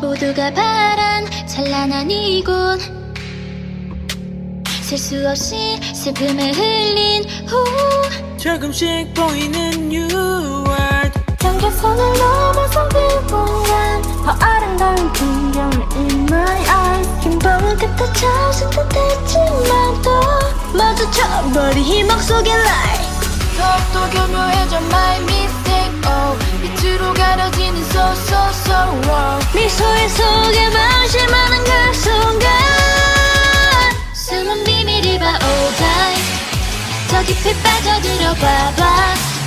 모두가 바란 찬란한 이곳. 셀 수 없이 슬픔을 흘린 후. 조금씩 보이는 New World 경계선을 넘어선 그 공간. 더 아름다운 풍경을 in my eyes. 긴 끝에 처진 듯했지만 또 마주쳐버린 희망 속의 light. 더욱더 교묘해져 my mistake oh 빛으로 가려지는 so so so 미 소의 속에 방심하는 그 순간. 숨은 all time 저 깊이 빠져들어 봐봐.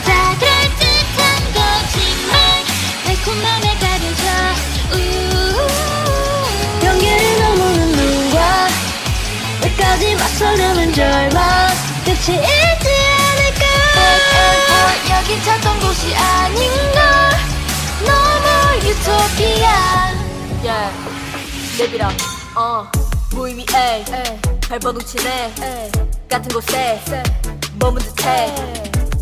다 그럴듯한 거짓말 달콤함에 가려져. 우 경계를 넘는 눈과 끝까지 맞서려면 절망. 끝이 있지 않을까. 여기 찾던 곳이 아닌가 유토피아 Yeah, up. 어, 무의미 A, 발버둥 치네. 같은 곳에 머문 듯해.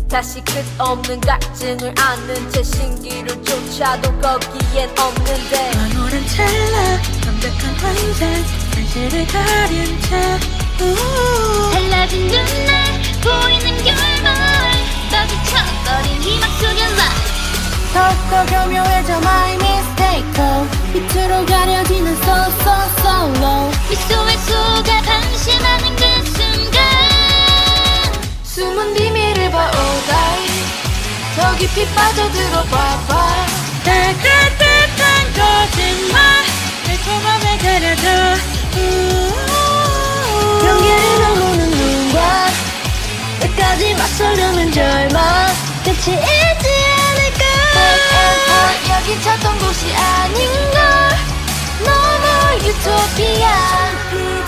다시 끝없는 갈증을 안는 제 신기를 쫓아도 거기엔 없는데. 황홀한 찰나 완벽한 환상 현실을 가린 채 우. 달라진 눈에 보이는 결 더욱더 교묘해져 my mistake oh 빛으로 가려지는 so so so low. 미소의 속에 방심하는 그 순간. 숨은 비밀을 봐 guys 더 깊이 빠져들어 봐봐. 다 그럴듯한 거짓말. 달콤함에 가려져. 우. 경계를 넘는 눈과 끝까지 맞서려면 절망. 끝이 여기 찾던 곳이 아닌가. 너무 유토피아.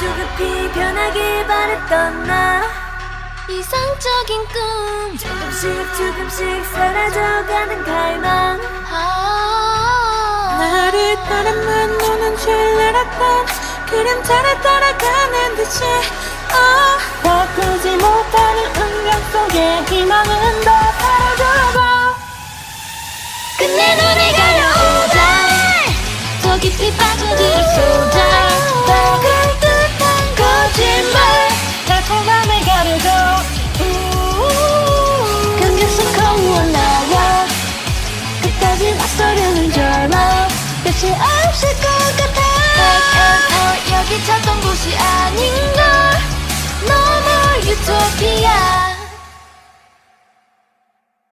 조급히 변하길 바랬던 나. 이상적인 꿈. 조금씩 조금씩 사라져가는 갈망. 아. 나를 따라만 노는 줄 알았던 그림자를 따라가는 듯이. 어. 바꾸지 못하는 운명 속에 희망은 더 사라져가 끝내 눈을 가려오자 더 깊이 빠져들 쏟아 다 그럴듯한 거짓말. 달콤함에 가려져 경계선 거우어 나와. 끝까지 맞서려는 절망. 끝이 없을 것 같아. forth 여기 찾던 곳이 아닌가